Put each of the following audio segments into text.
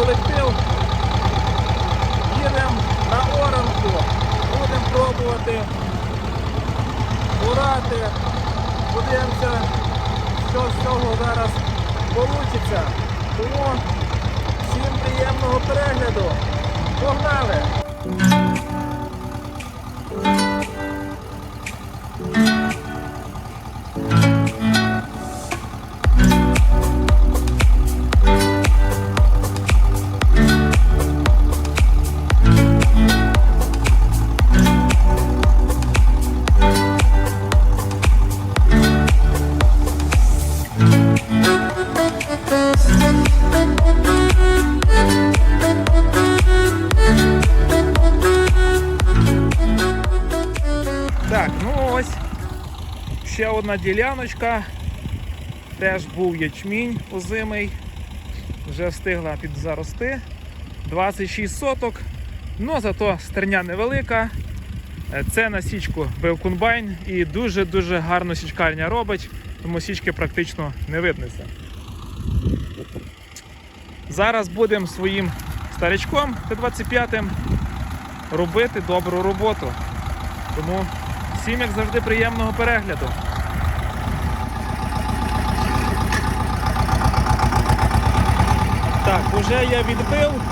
колектив. Їдемо на оранку. Будемо пробувати урати. Подивимося, що з цього зараз вийде. Тому всім приємного перегляду. Погнали! Ще одна діляночка. Теж був ячмінь озимий. Вже встигла підзарости. 26 соток. Ну зато стерня невелика. Е, Це на січку бив комбайн і дуже-дуже гарно січкарня робить, тому січки практично не виднося. Зараз будемо своїм старичком Т-25 робити добру роботу. Тому всім, як завжди, приємного перегляду. Так, уже я відбив.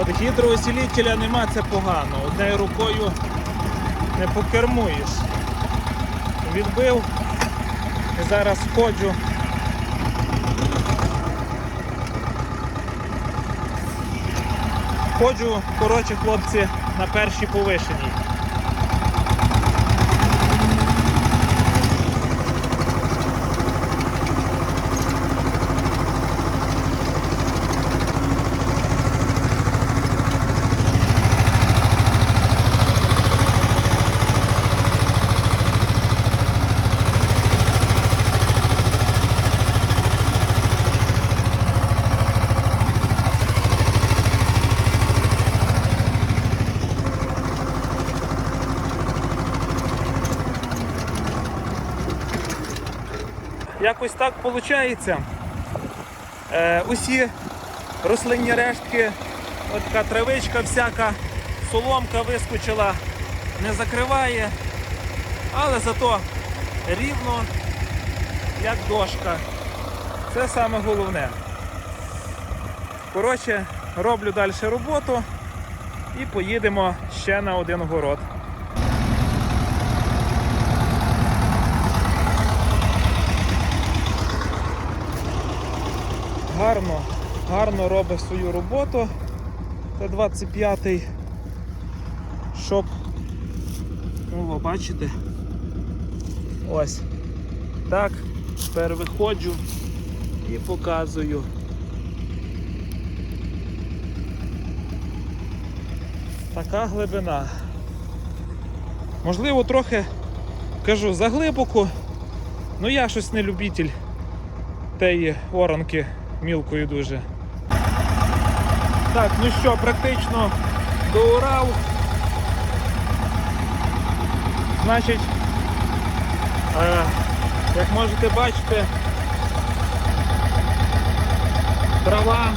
От гідроусилителя нема, це погано. Однією рукою не покермуєш. Відбив і зараз входжу. Ходжу, коротше, хлопці, на першій повишеній. Якось так виходить. Е, усі рослинні рештки, от така травичка всяка, соломка вискочила, не закриває, але зато рівно, як дошка. Це саме головне. Коротше, роблю далі роботу і поїдемо ще на один город. Гарно, гарно робить свою роботу. Т-25, щоб, ну, ви бачите, ось так, тепер виходжу і показую. Така глибина. Можливо, трохи кажу заглибоко, ну я щось не любитель теї оранки мілкою дуже. Так, ну що, практично доурав. Значить, е, як можете бачити, трава,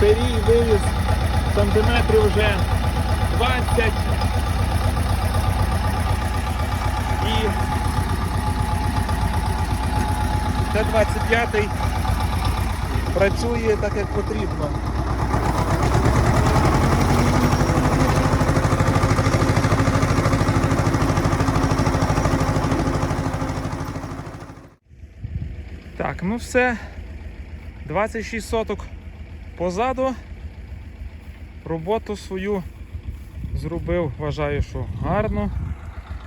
перій вивіз сантиметрів вже 20 і Т-25 працює так, як потрібно. Так, ну все. 26 соток позаду. Роботу свою зробив, вважаю, що гарно,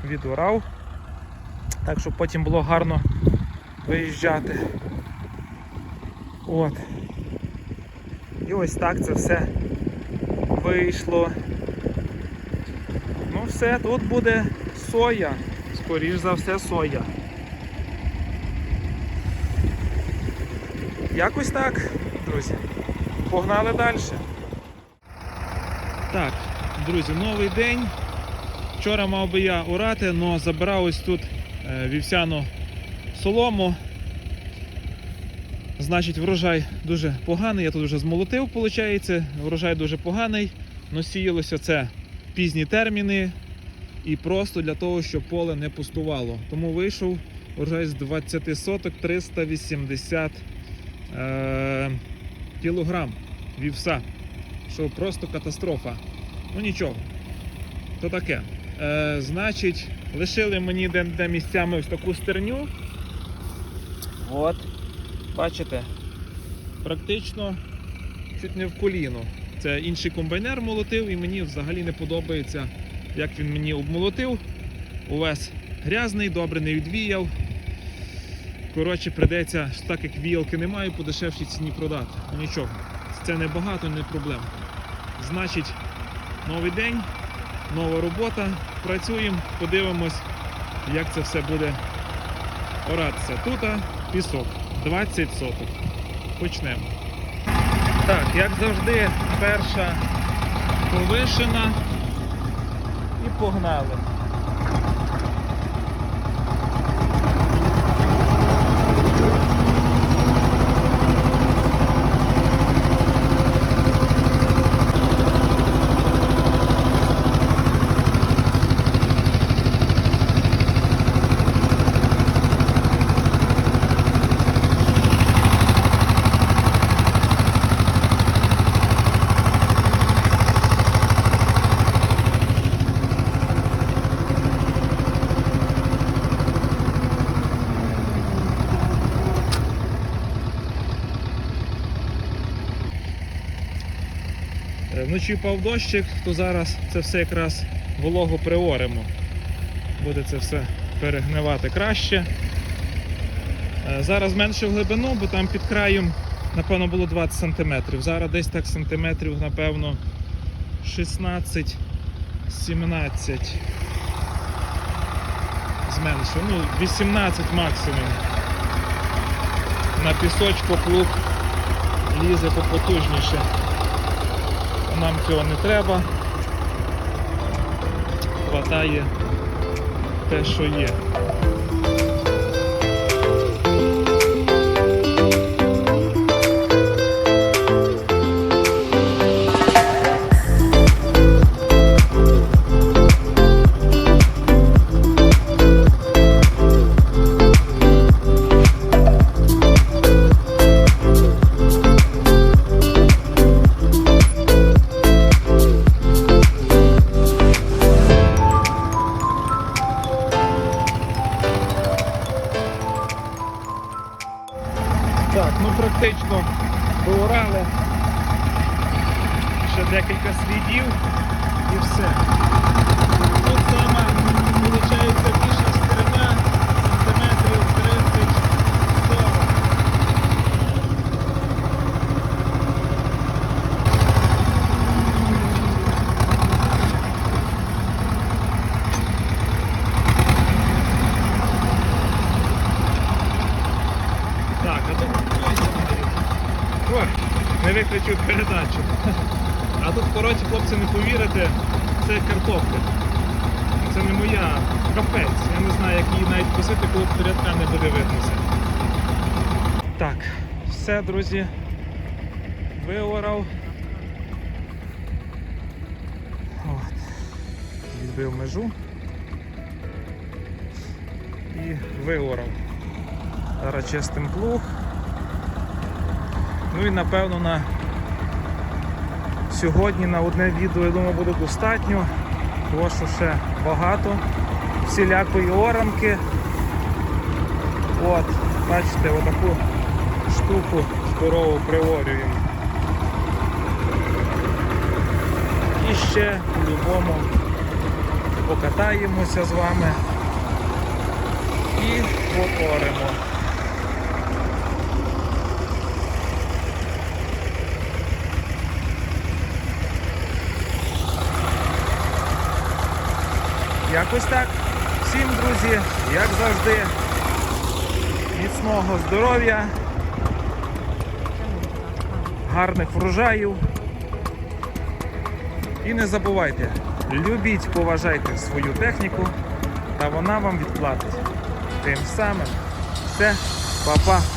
відурав. Так, щоб потім було гарно виїжджати. От. І ось так це все вийшло. Ну все, тут буде соя. Скоріш за все соя. Якось так, друзі. Погнали далі. Так, друзі, новий день. Вчора мав би я урати, але забирав ось тут е, вівсяну солому. Значить, врожай дуже поганий. Я тут вже змолотив, виходить. Врожай дуже поганий. Но сіялося це пізні терміни і просто для того, щоб поле не пустувало. Тому вийшов врожай з 20 соток 380 е- кілограм вівса. Що просто катастрофа. Ну нічого. То таке. Е, значить, лишили мені де, де місцями ось таку стерню. От. Бачите? Практично чуть не в коліно. Це інший комбайнер молотив, і мені взагалі не подобається, як він мені обмолотив. Увесь грязний, добре не відвіяв. Коротше, придеться, так як віялки немає, по дешевшій ціні продати. Нічого, це не багато, не проблема. Значить, новий день, нова робота. Працюємо, подивимось, як це все буде оратися. Тут пісок 20 соток. Почнемо. Так, як завжди, перша повишена і погнали. Е, Вночі впав дощик, то зараз це все якраз вологу приоримо. Буде це все перегнивати краще. Е, Зараз менше в глибину, бо там під краєм, напевно, було 20 см. Зараз десь так сантиметрів, напевно, 16-17 зменшив. Ну, 18 максимум. На пісочку плуг лізе попотужніше. Нам цього не треба. Хватає те, що є. Так, а тут Ой, не виключив передачу. А тут, коротше, хлопці, не повірите, це картопля. Це не моя капець. Я не знаю, як її навіть косити, коли порядка не буде виднося. Так, все, друзі. Виорав. Відбив межу. І виорав. Зараз плуг. Ну і напевно на сьогодні на одне відео, я думаю, буде достатньо, тому що ще багато всілякої оранки. От, бачите, отаку штуку здорову приорюємо. І ще по-любому покатаємося з вами і пооремо. Якось так. Всім, друзі, як завжди, міцного здоров'я, гарних врожаїв. І не забувайте, любіть, поважайте свою техніку, та вона вам відплатить. Тим самим Все, па-па.